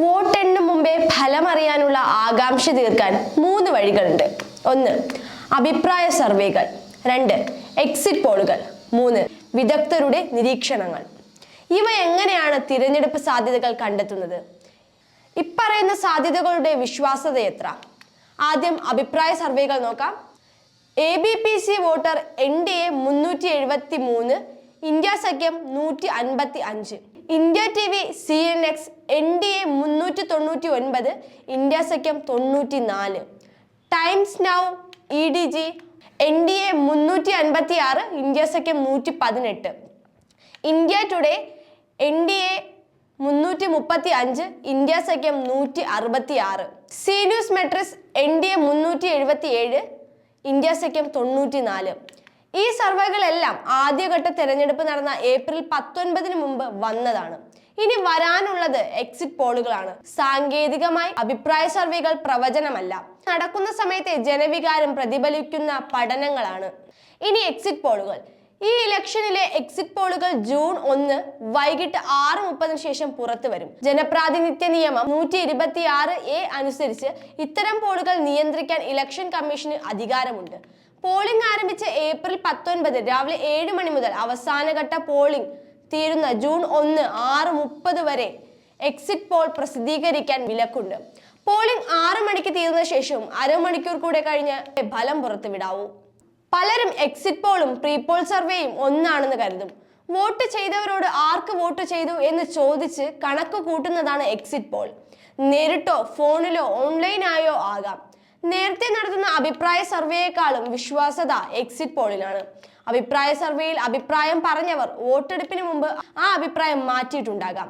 വോട്ടെണ്ണും മുമ്പേ ഫലം അറിയാനുള്ള ആകാംക്ഷ തീർക്കാൻ മൂന്ന് വഴികളുണ്ട്. ഒന്ന് അഭിപ്രായ സർവേകൾ. രണ്ട് എക്സിറ്റ് പോളുകൾ. മൂന്ന് വിദഗ്ധരുടെ നിരീക്ഷണങ്ങൾ. ഇവ എങ്ങനെയാണ് തിരഞ്ഞെടുപ്പ് സാധ്യതകൾ കണ്ടെത്തുന്നത്? ഇപ്പറയുന്ന സാധ്യതകളുടെ വിശ്വാസ്യത എത്ര? ആദ്യം അഭിപ്രായ സർവേകൾ നോക്കാം. A B P C Voter N D A മുന്നൂറ്റി എഴുപത്തി മൂന്ന് ഇന്ത്യ സഖ്യം നൂറ്റി അൻപത്തി അഞ്ച് India T V C N X N മുന്നൂറ്റി തൊണ്ണൂറ്റി ഒൻപത് ഇന്ത്യ സഖ്യം തൊണ്ണൂറ്റി നാല് Times Now E D G N D A മുന്നൂറ്റി അൻപത്തി ആറ് ഇന്ത്യ സഖ്യം നൂറ്റി പതിനെട്ട് India Today N D A മുന്നൂറ്റി മുപ്പത്തി അഞ്ച് ഇന്ത്യ സഖ്യം നൂറ്റി അറുപത്തി ആറ് C News Metrics N D A മുന്നൂറ്റി എഴുപത്തി ഏഴ് ഇന്ത്യ സഖ്യം തൊണ്ണൂറ്റി നാല് ഈ സർവേകളെല്ലാം ആദ്യഘട്ട തെരഞ്ഞെടുപ്പ് നടന്ന ഏപ്രിൽ പത്തൊൻപതിന് മുമ്പ് വന്നതാണ്. ഇനി വരാനുള്ളത് എക്സിറ്റ് പോളുകളാണ്. സാങ്കേതികമായി അഭിപ്രായ സർവേകൾ പ്രവചനമല്ല. നടക്കുന്ന സമയത്തെ ജനവികാരം പ്രതിഫലിക്കുന്ന പഠനങ്ങളാണ്. ഇനി എക്സിറ്റ് പോളുകൾ. ഈ ഇലക്ഷനിലെ എക്സിറ്റ് പോളുകൾ ജൂൺ ഒന്ന് വൈകിട്ട് ആറ് മുപ്പതിന് ശേഷം പുറത്തു വരും. ജനപ്രാതിനിധ്യ നിയമം നൂറ്റി ഇരുപത്തി ആറ് എ അനുസരിച്ച് ഇത്തരം പോളുകൾ നിയന്ത്രിക്കാൻ ഇലക്ഷൻ കമ്മീഷന് അധികാരമുണ്ട്. പോളിംഗ് ആരംഭിച്ച ഏപ്രിൽ പത്തൊൻപത് രാവിലെ ഏഴ് മണി മുതൽ അവസാനഘട്ട പോളിംഗ് തീരുന്ന ജൂൺ ഒന്ന് ആറ് മുപ്പത് വരെ എക്സിറ്റ് പോൾ പ്രസിദ്ധീകരിക്കാൻ വിലക്കുണ്ട്. പോളിംഗ് ആറ് മണിക്ക് തീർന്ന ശേഷവും അരമണിക്കൂർ കൂടെ കഴിഞ്ഞ് ഫലം പുറത്തുവിടാവൂ. പലരും എക്സിറ്റ് പോളും പ്രീപോൾ സർവേയും ഒന്നാണെന്ന് കരുതും. വോട്ട് ചെയ്തവരോട് ആർക്ക് വോട്ട് ചെയ്തു എന്ന് ചോദിച്ച് കണക്ക് കൂട്ടുന്നതാണ് എക്സിറ്റ് പോൾ നേരിട്ടോ ഫോണിലോ ഓൺലൈനായോ ആകാം. നേരത്തെ നടത്തുന്ന അഭിപ്രായ സർവേയെക്കാളും വിശ്വാസത എക്സിറ്റ് പോളിലാണ്. അഭിപ്രായ സർവേയിൽ അഭിപ്രായം പറഞ്ഞവർ വോട്ടെടുപ്പിന് മുമ്പ് ആ അഭിപ്രായം മാറ്റിയിട്ടുണ്ടാകാം.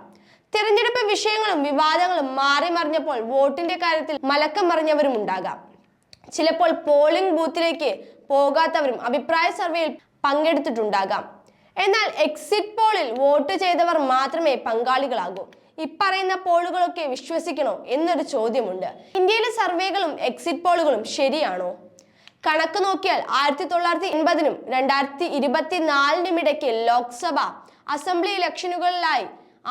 തിരഞ്ഞെടുപ്പ് വിഷയങ്ങളും വിവാദങ്ങളും മാറി മറിഞ്ഞപ്പോൾ വോട്ടിന്റെ കാര്യത്തിൽ മലക്കം മറിഞ്ഞവരും ഉണ്ടാകാം. ചിലപ്പോൾ പോളിംഗ് ബൂത്തിലേക്ക് പോകാത്തവരും അഭിപ്രായ സർവേയിൽ പങ്കെടുത്തിട്ടുണ്ടാകാം. എന്നാൽ എക്സിറ്റ് പോളിൽ വോട്ട് ചെയ്തവർ മാത്രമേ പങ്കാളികളാകൂ. ഇപ്പറയുന്ന പോളുകളൊക്കെ വിശ്വസിക്കണോ എന്നൊരു ചോദ്യമുണ്ട്. ഇന്ത്യയിലെ സർവേകളും എക്സിറ്റ് പോളുകളും ശരിയാണോ? കണക്ക് നോക്കിയാൽ ആയിരത്തി തൊള്ളായിരത്തി എൺപതിനും രണ്ടായിരത്തി ഇരുപത്തിനാലിനും ഇടയ്ക്ക് ലോക്സഭ അസംബ്ലി ഇലക്ഷനുകളിലായി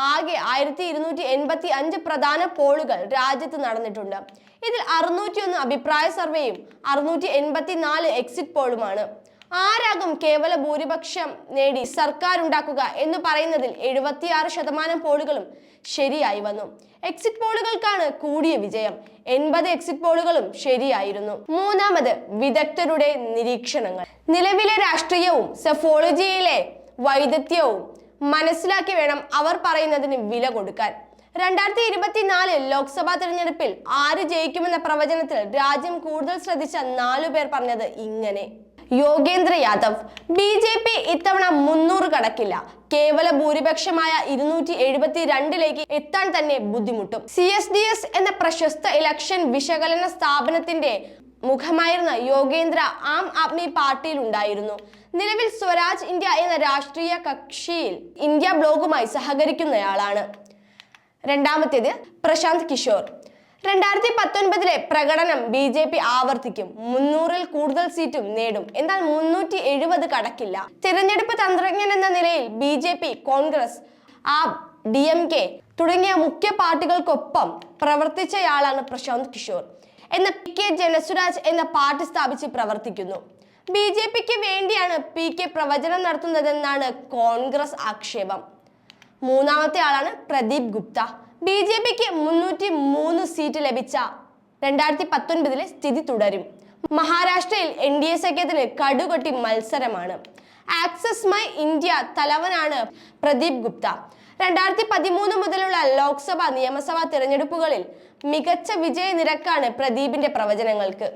ആകെ ആയിരത്തി ഇരുന്നൂറ്റി എൺപത്തി അഞ്ച് പ്രധാന പോളുകൾ രാജ്യത്ത് നടന്നിട്ടുണ്ട്. ഇതിൽ അറുന്നൂറ്റി ഒന്ന് അഭിപ്രായ സർവേയും അറുന്നൂറ്റി എൺപത്തി നാല് എക്സിറ്റ് പോളുമാണ്. ആരാകും കേവല ഭൂരിപക്ഷം നേടി സർക്കാർ ഉണ്ടാക്കുക എന്ന് പറയുന്നതിൽ എഴുപത്തിയാറ് ശതമാനം പോളുകളും ശരിയായി വന്നു. എക്സിറ്റ് പോളുകൾക്കാണ് കൂടിയ വിജയം. എൺപത് എക്സിറ്റ് പോളുകളും ശരിയായിരുന്നു. മൂന്നാമത് വിദഗ്ധരുടെ നിരീക്ഷണങ്ങൾ. നിലവിലെ രാഷ്ട്രീയവും സെഫോളജിയിലെ വൈദഗ്ധ്യവും മനസ്സിലാക്കി വേണം അവർ പറയുന്നതിന് വില കൊടുക്കാൻ. രണ്ടായിരത്തി ഇരുപത്തിനാലിൽ ലോക്സഭാ തിരഞ്ഞെടുപ്പിൽ ആര് ജയിക്കുമെന്ന പ്രവചനത്തിൽ രാജ്യം കൂടുതൽ ശ്രദ്ധിച്ച നാലു പേർ പറഞ്ഞത് ഇങ്ങനെ. Yogendra Yadav. B J P ഇത്തവണ മുന്നൂറ് കടക്കില്ല. കേവല ഭൂരിപക്ഷമായ ഇരുന്നൂറ്റി എഴുപത്തി രണ്ടിലേക്ക് എത്താൻ തന്നെ ബുദ്ധിമുട്ടും. സി എസ് ഡി എസ് എന്ന പ്രശസ്ത ഇലക്ഷൻ വിശകലന സ്ഥാപനത്തിന്റെ മുഖമായിരുന്ന യോഗേന്ദ്ര ആം ആദ്മി പാർട്ടിയിൽ ഉണ്ടായിരുന്നു. നിലവിൽ സ്വരാജ് ഇന്ത്യ എന്ന രാഷ്ട്രീയ കക്ഷിയിൽ ഇന്ത്യ ബ്ലോഗുമായി സഹകരിക്കുന്നയാളാണ്. രണ്ടാമത്തേത് പ്രശാന്ത് കിഷോർ. രണ്ടായിരത്തി പത്തൊൻപതിലെ പ്രകടനം ബി ജെ പി ആവർത്തിക്കും. മുന്നൂറിൽ കൂടുതൽ സീറ്റും നേടും. എന്നാൽ മുന്നൂറ്റി എഴുപത് കടക്കില്ല. തിരഞ്ഞെടുപ്പ് തന്ത്രജ്ഞൻ എന്ന നിലയിൽ B J P Congress AAP D M K തുടങ്ങിയ മുഖ്യ പാർട്ടികൾക്കൊപ്പം പ്രവർത്തിച്ചയാളാണ് പ്രശാന്ത് കിഷോർ എന്ന പി കെ ജനസുരാജ് എന്ന പാർട്ടി സ്ഥാപിച്ച് പ്രവർത്തിക്കുന്നു. ബി ജെ പിക്ക് വേണ്ടിയാണ് പി കെ പ്രവചനം നടത്തുന്നതെന്നാണ് കോൺഗ്രസ് ആക്ഷേപം. മൂന്നാമത്തെ ആളാണ് പ്രദീപ് ഗുപ്ത. ബി ജെ പിക്ക് മുന്നൂറ്റി മൂന്ന് സീറ്റ് ലഭിച്ച രണ്ടായിരത്തി പത്തൊൻപതിലെ സ്ഥിതി തുടരും. മഹാരാഷ്ട്രയിൽ എൻ ഡി എ സഖ്യത്തിന് കടുകൊട്ടി മത്സരമാണ്. ആക്സസ് മൈ ഇന്ത്യ തലവനാണ് പ്രദീപ് ഗുപ്ത. രണ്ടായിരത്തി പതിമൂന്ന് മുതലുള്ള ലോക്സഭ നിയമസഭാ തിരഞ്ഞെടുപ്പുകളിൽ മികച്ച വിജയ നിരക്കാണ് പ്രദീപിന്റെ പ്രവചനങ്ങൾക്ക്.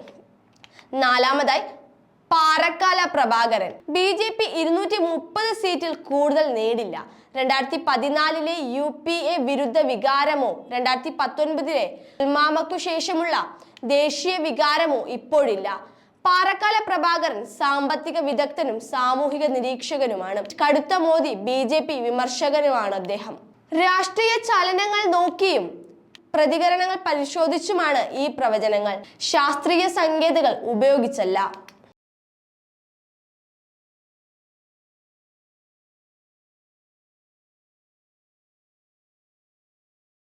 നാലാമതായി Parakala Prabhakaran. B J P ഇരുന്നൂറ്റി മുപ്പത് സീറ്റിൽ കൂടുതൽ നേടില്ല. രണ്ടായിരത്തി പതിനാലിലെ യു പി എ വിരുദ്ധ വികാരമോ രണ്ടായിരത്തി പത്തൊൻപതിലെ ഉൽമാമക്കു ശേഷമുള്ള ദേശീയ വികാരമോ ഇപ്പോഴില്ല. പാറക്കാല പ്രഭാകരൻ സാമ്പത്തിക വിദഗ്ധനും സാമൂഹിക നിരീക്ഷകനുമാണ്. കടുത്ത മോദി ബി ജെ പി വിമർശകനുമാണ് അദ്ദേഹം. രാഷ്ട്രീയ ചലനങ്ങൾ നോക്കിയും പ്രതികരണങ്ങൾ പരിശോധിച്ചുമാണ് ഈ പ്രവചനങ്ങൾ. ശാസ്ത്രീയ സങ്കേതങ്ങൾ ഉപയോഗിച്ചല്ല.